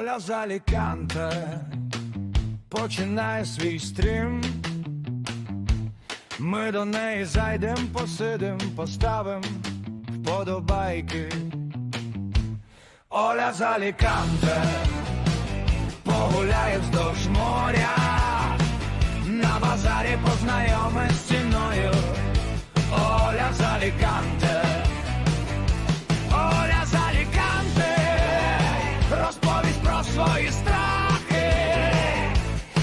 з Аліканте починає свій стрім. Ми до неї зайдем, посидим, поставим вподобайки. Оля з Аліканте погуляє вздовж моря, на базарі познайоме свої страхи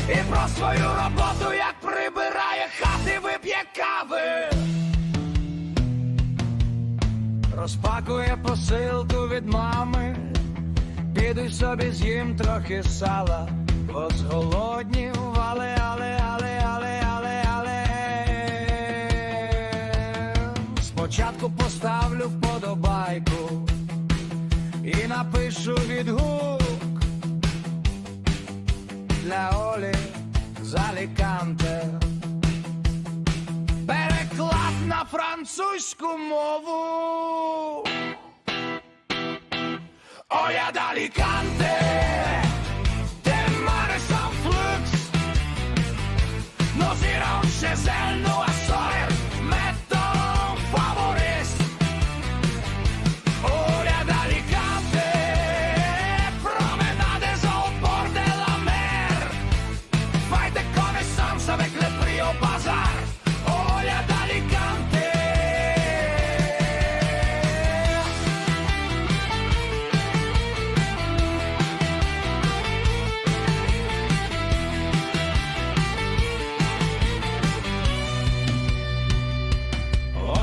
і про свою роботу, як прибирає хати, вип'є кави. Розпакує посилку від мами, піду собі з'їм трохи сала, бо зголоднів, але, але, але, але, але, але. Спочатку поставлю вподобайку і напишу відгук Аліканте. Переклад на французьку мову. Оля d'Alicante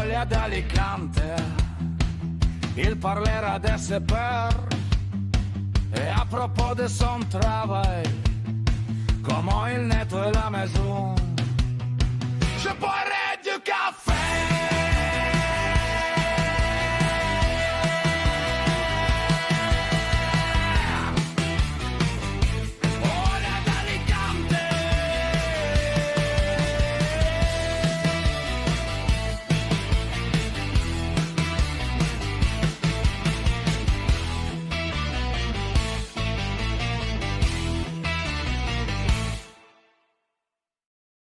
Napoli ad Alicante, il parlerà adesso è per. E a propos de son travail, come il netto e la